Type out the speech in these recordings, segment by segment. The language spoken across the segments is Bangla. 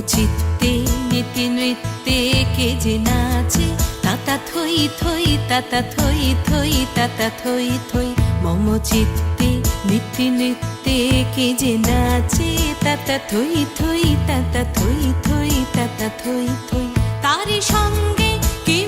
চিত্তে, নীতি নৃত্যে কে যে নাচে, তাতা থই থই, তাতা থই থই, তাতা থই থই। মম চিত্তে, নীতি নৃত্যে কে যে নাচে, তাতা থই থই, তাতা থই থই, তাতা থই থই। তারি সঙ্গে কি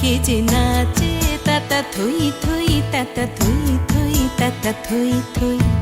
কে যে নাচে তাতা থই থই তাতা থই থই তাতা থই থই।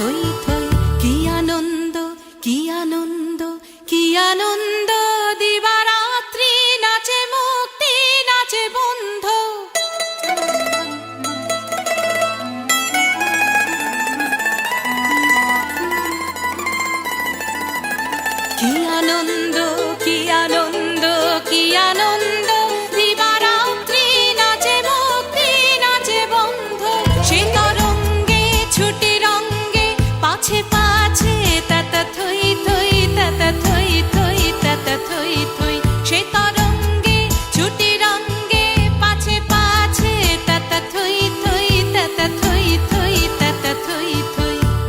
থই থই কি আনন্দ কি আনন্দ কি আনন্দ?